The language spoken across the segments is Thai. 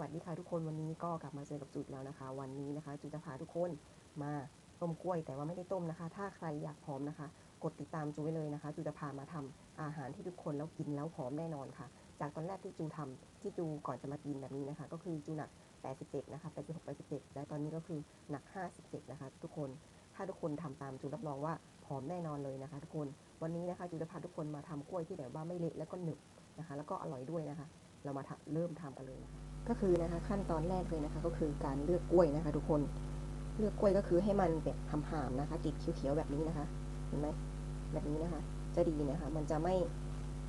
วัสดีค่ะทุกคนวันนี้ก็กลับมาเจอกับจุดแล้วนะคะ วันนี้นะคะ จุดจะพาทุกคนมาต้มกล้วยแต่ว่าไม่ได้ต้มนะคะ ถ้าใครอยากผอมนะคะ กดติดตามจูไว้เลยนะคะ จูจะพามาทำอาหารที่ทุกคนแล้วกินแล้วผอมแน่นอนค่ะ จากตอนแรกที่จูทำที่จูก่อนจะมากินแบบนี้นะคะ ก็คือจูหนัก 87 นะคะ 86 87 และตอนนี้ก็คือหนัก 57 นะคะ ทุกคนถ้าทุกคนทำตามจูรับรองว่าผอมแน่นอนเลยนะคะ ทุกคนวันนี้นะคะจูจะพาทุกคนมาทำกล้วยที่แบบว่าไม่เละแล้วก็หนึบนะคะ แล้วก็อร่อยด้วยนะคะ เรามาเริ่มทำกันเลยนะคะก็คือนะคะขั้นตอนแรกเลยนะคะ ก็คือการเลือกกล้วยนะคะ ทุกคนเลือกกล้วยก็คือให้มันแบบหำๆนะคะติดเขียวๆแบบนี้นะคะ เห็นไหมแบบนี้นะคะ จะดีนะคะ มันจะไม่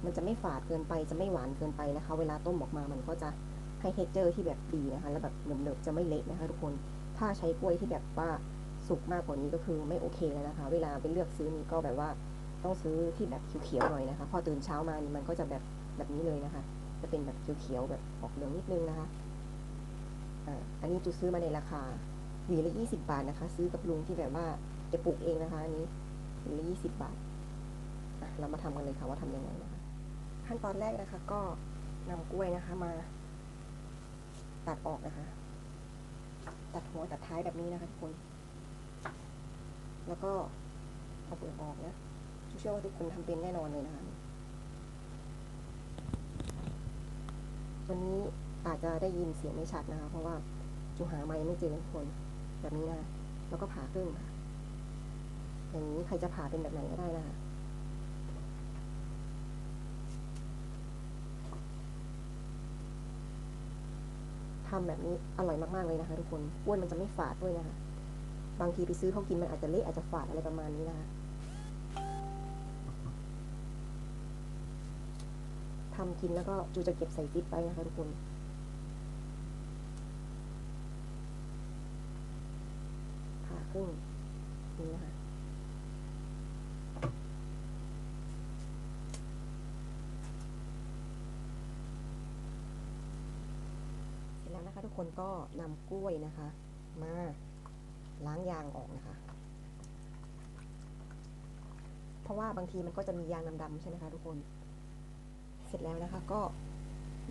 มันจะไม่ฝาดเกินไปจะไม่หวานเกินไปนะคะ เวลาต้มออกมามันก็จะให้เทคเจอร์ที่แบบดีนะคะ แล้วแบบเหนิบๆจะไม่เละนะคะ ทุกคนถ้าใช้กล้วยที่แบบว่าสุกมากกว่านี้ก็คือไม่โอเคแล้วนะคะ เวลาไปเลือกซื้อนี่ก็แบบว่าต้องซื้อที่แบบเขียวๆหน่อยนะคะ พอตื่นเช้ามานี่มันก็จะแบบแบบนี้เลยนะคะ จะเป็นแบบเขียวๆแบบออกเหลืองนิดนึงนะคะอันนี้จูซื้อมาในราคาหวีละยี่สิบาทนะคะ ซื้อกับลุงที่แบบว่าจะปลูกเองนะคะ อันนี้หวีละยี่สิบบาทเรามาทำกันเลยค่ะว่าทำยังไงนะคะขั้นตอนแรกนะคะ ก็นำกล้วยนะคะมา ตัดออกนะคะ ตัดหัวตัดท้ายแบบนี้นะคะทุกคน แล้วก็เอาเปลือกออกนะจูเชื่อว่าทุกคนทำเป็นแน่นอนเลยนะคะ วันนี้อาจจะได้ยินเสียงไม่ชัดนะคะ เพราะว่าจูหาไม้ไม่เจอทุกคนแบบนี้นะแล้วก็ผ่าครึ่งค่ะอย่างนี้ใครจะผ่าเป็นแบบไหนก็ได้นะคะทำแบบนี้อร่อยมากๆเลยนะคะ ทุกคน อ้วนมันจะไม่ฝาดด้วยนะคะ บางทีไปซื้อเขากินมันอาจจะเละอาจจะฝาดอะไรประมาณนี้นะคะ ทำกินแล้วก็จูจะเก็บใส่ฟิตไปนะคะทุกคนผ่าครึ่งนี่นะคะเสร็จแล้วนะคะทุกคนก็นำกล้วยนะคะ มาล้างยางออกนะคะ เพราะว่าบางทีมันก็จะมียางดำๆใช่ไหมคะทุกคน เสร็จแล้วนะคะ ก็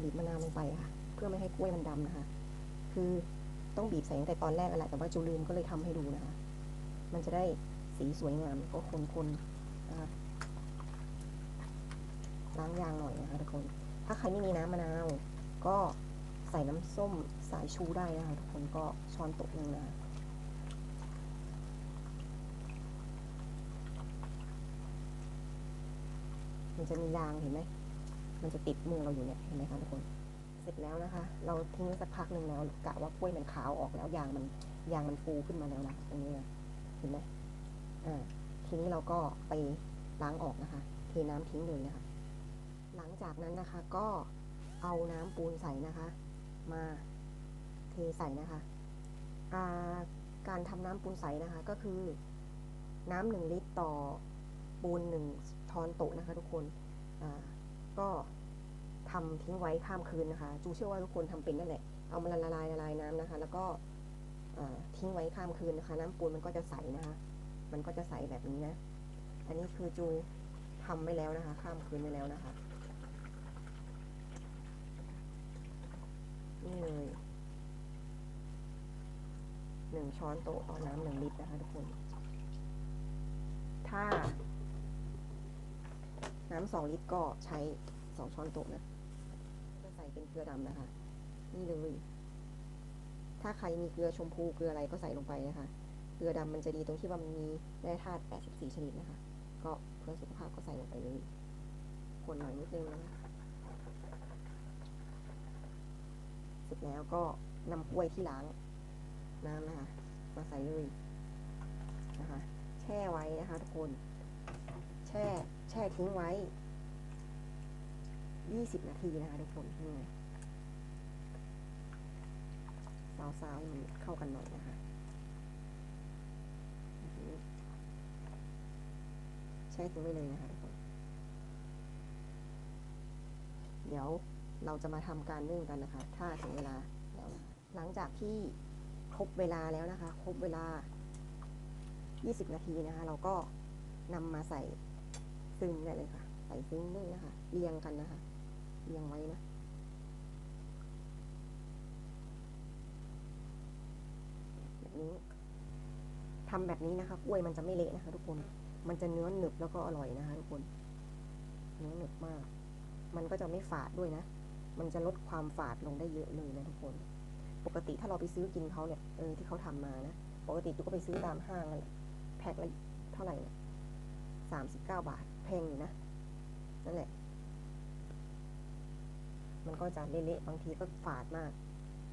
บีบมะนาวลงไปค่ะ เพื่อไม่ให้กล้วยมันดำนะคะ คือต้องบีบใส่ตั้งแต่ตอนแรกอะไรแต่ว่าจูลืมก็เลยทำให้ดูนะคะ มันจะได้สีสวยงามก็คนๆนะคะล้างยางหน่อยนะคะทุกคน ถ้าใครไม่มีน้ำมะนาว ก็ใส่น้ำส้มสายชูได้นะคะทุกคนก็ช้อนต๊ะหนึงนะมันจะมียางเห็นไหม มันจะติดมือเราอยู่เนี่ยเห็นไหมคะทุกคนเสร็จแล้วนะคะ เราทิ้งไว้สักพักหนึ่งแล้วกะว่ากล้วยมันขาวออกแล้วยางมันยางมันฟูขึ้นมาแล้วนะตรงนี้นะเห็นไหมอ่าทีนี้เราก็ไปล้างออกนะคะเทน้ำทิ้งเลยนะคะ หลังจากนั้นนะคะก็เอาน้ำปูนใส่นะคะ มาเทใส่นะคะอ่าการทำน้ำปูนใสนะคะก็คือน้ำหนึ่งลิตรต่อปูนหนึ่งช้อนโต๊ะนะคะทุกคนอ่า ก็ทำทิ้งไว้ข้ามคืนนะคะ จูเชื่อว่าทุกคนทำเป็นนั่นแหละ เอามาละลายละลายน้ำนะคะ แล้วก็ทิ้งไว้ข้ามคืนนะคะ น้ำปูนมันก็จะใสนะคะ มันก็จะใสแบบนี้นะ อันนี้คือจูทำไว้แล้วนะคะ ข้ามคืนไว้แล้วนะคะ นี่เลยหนึ่งช้อนโต๊ะต่อน้ำหนึ่งลิตรนะคะทุกคน ถ้า น้ำสองลิตรก็ใช้สองช้อนโต๊ะนะจะใส่เป็นเกลือดำนะคะ นี่เลย ถ้าใครมีเกลือชมพูเกลืออะไรก็ใส่ลงไปนะคะ เกลือดำมันจะดีตรงที่ว่ามันมีแร่ธาตุ84 ชนิดนะคะ ก็เพื่อสุขภาพก็ใส่ลงไปเลย คนหน่อยนิดนึงนะคะเสร็จแล้วก็นำกล้วยที่ล้างน้ำนะคะ มาใส่เลยนะคะ แช่ไว้นะคะทุกคน แช่ ช่ทิ้งไว้ 20 นาทีนะคะทุกคนนี่ไงซาวๆมันเข้ากันหน่อยนะคะแช่ทิ้งไว้เลยนะคะทุกคน เดี๋ยวเราจะมาทำการนึ่งกันนะคะ ถ้าถึงเวลาแล้วหลังจากที่ครบเวลาแล้วนะคะ ครบเวลา 20 นาทีนะคะ เราก็นำมาใส่ ซึ้งได้เลยค่ะ ใส่ซึ้งได้นะคะ เรียงกันนะคะ เรียงไว้นะแบบนี้ ทำแบบนี้นะคะ กล้วยมันจะไม่เละนะคะ ทุกคน มันจะเนื้อหนึบแล้วก็อร่อยนะคะ ทุกคน เนื้อหนึบมาก มันก็จะไม่ฝาดด้วยนะ มันจะลดความฝาดลงได้เยอะเลยนะทุกคน ปกติถ้าเราไปซื้อกินเขาเนี่ย เออที่เขาทำมานะ ปกติจุก็ไปซื้อตามห้างนั่นแหละแพ็คละเท่าไหร่สามสิบเก้าบาท แพงอยู่นะนั่นแหละ มันก็จะเละๆบางทีก็ฝาดมาก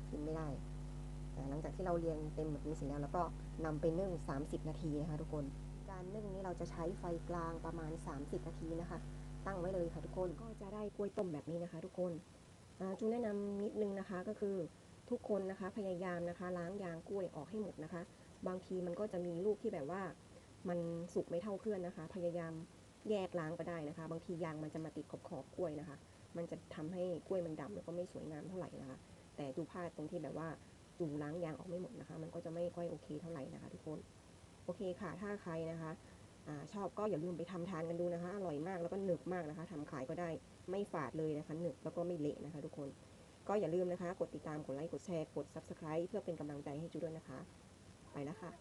กินไม่ได้อ่หลังจากที่เราเรียงเต็มแบบนี้เสร็จแล้ว แล้วก็นำไปนึ่ง 30 นาทีนะคะทุกคน การนึ่งนี้เราจะใช้ไฟกลางประมาณ 30 นาทีนะคะ ตั้งไว้เลยค่ะทุกคนก็จะได้กล้วยต้มแบบนี้นะคะ ทุกคนจูแนะนำนิดนึงนะคะก็คือทุกคนนะคะพยายามนะคะ ล้างยางกล้วยออกให้หมดนะคะ บางทีมันก็จะมีลูกที่แบบว่า มันสุกไม่เท่าเพื่อนนะคะ พยายาม แยกล้างก็ได้นะคะ บางทียางมันจะมาติดขอบขอบกล้วยนะคะ มันจะทำให้กล้วยมันดำแล้วก็ไม่สวยงามเท่าไหร่นะคะ แต่ดูพลาตรงที่แบบว่าจูล้างยางออกไม่หมดนะคะ มันก็จะไม่ค่อยโอเคเท่าไหร่นะคะ ทุกคนโอเคค่ะ ถ้าใครนะคะอชอบก็อย่าลืมไปทำทานกันดูนะคะ อร่อยมากแล้วก็หนึบมากนะคะทำขายก็ได้ไม่ฝาดเลยนะคะหนึบแล้วก็ไม่เละนะคะ ทุกคนก็อย่าลืมนะคะ กดติดตามกดไลค์กดแชร์กด subscribe เพื่อเป็นกำลังใจให้จูด้วยนะคะ ไปแล้วค่ะ